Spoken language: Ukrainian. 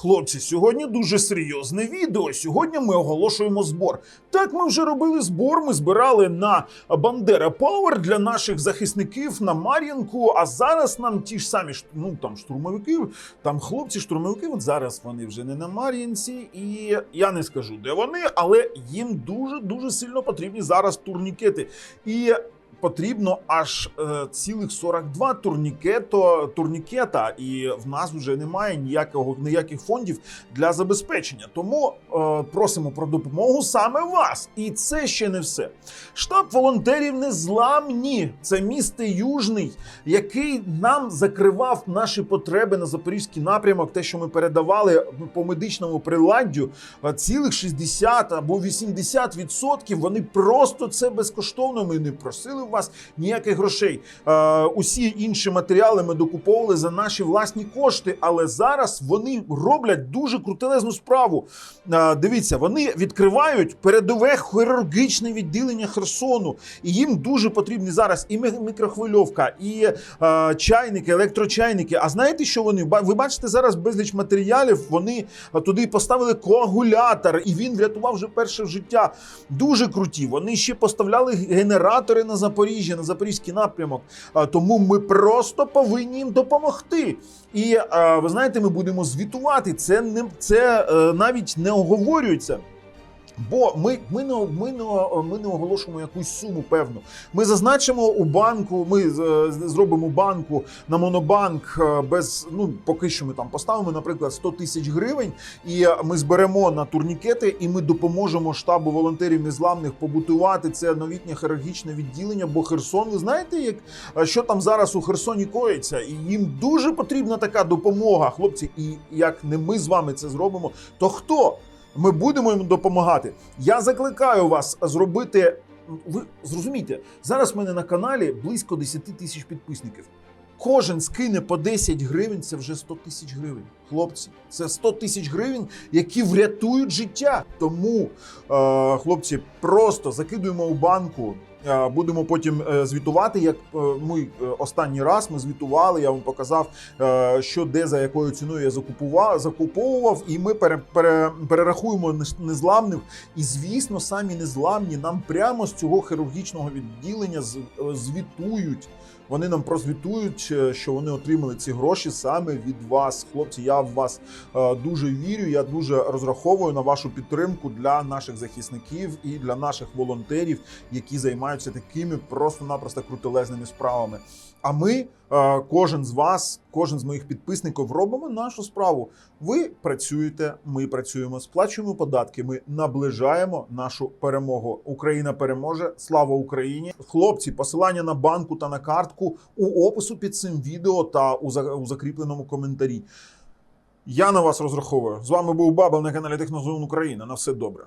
Хлопці, сьогодні дуже серйозне відео. Сьогодні ми оголошуємо збор. Так, ми вже робили збор. Ми збирали на Бандера Пауер для наших захисників на Мар'їнку. А зараз нам ті ж самі ну там штурмовики, там хлопці, штурмовики. От зараз вони вже не на Мар'їнці, і я не скажу, де вони, але їм дуже дуже сильно потрібні зараз турнікети. І потрібно аж е, цілих 42 турнікето, турнікета, і в нас вже немає ніякого ніяких фондів для забезпечення. Тому е, просимо про допомогу саме вас. І це ще не все. Штаб волонтерів незламні. Це місто Южний, який нам закривав наші потреби на запорізький напрямок. Те, що ми передавали по медичному приладдю, е, цілих 60 або 80% вони просто це безкоштовно. Ми не просили в вас ніяких грошей. Е, усі інші матеріали ми докуповували за наші власні кошти, але зараз вони роблять дуже крутелезну справу. Е, дивіться, вони відкривають передове хірургічне відділення Херсону, і їм дуже потрібні зараз і мікрохвильовка, і е, чайники, електрочайники. А знаєте, що вони ви бачите зараз безліч матеріалів? Вони е, туди поставили коагулятор, і він врятував вже перше життя. Дуже круті. Вони ще поставляли генератори на Запоріжжя, на запорізький напрямок. Тому ми просто повинні їм допомогти. І ви знаєте, ми будемо звітувати. Це не це е, навіть не оговорюється. Бо ми, ми, не, ми, не, ми не оголошуємо якусь суму певну. Ми зазначимо у банку, ми е, зробимо банку на монобанк е, без ну поки що ми там поставимо, наприклад, 100 тисяч гривень, і ми зберемо на турнікети, і ми допоможемо штабу волонтерів незламних побутувати це новітнє хірургічне відділення. Бо Херсон, ви знаєте, як е, що там зараз у Херсоні коїться, і їм дуже потрібна така допомога, хлопці. І як не ми з вами це зробимо, то хто? Ми будемо їм допомагати. Я закликаю вас зробити. Ви зрозумійте, зараз в мене на каналі близько 10 тисяч підписників. Кожен скине по 10 гривень, це вже 100 тисяч гривень. Хлопці, це 100 тисяч гривень, які врятують життя. Тому, е, хлопці, просто закидуємо у банку. Е, Будемо потім е, звітувати. Як е, ми останній раз ми звітували, я вам показав, що де за якою ціною я закупував, закуповував, і ми пере, пере, перерахуємо незламних. І звісно, самі незламні нам прямо з цього хірургічного відділення звітують. Вони нам прозвітують, що вони отримали ці гроші саме від вас, хлопці. Я в вас дуже вірю. Я дуже розраховую на вашу підтримку для наших захисників і для наших волонтерів, які займаються такими просто-напросто крутелезними справами. А ми, е, кожен з вас, кожен з моїх підписників, робимо нашу справу. Ви працюєте, ми працюємо, сплачуємо податки. Ми наближаємо нашу перемогу. Україна переможе. Слава Україні! Хлопці, посилання на банку та на картку у опису під цим відео та у закріпленому коментарі. Я на вас розраховую. З вами був Бабел на каналі Технозон Україна. На все добре.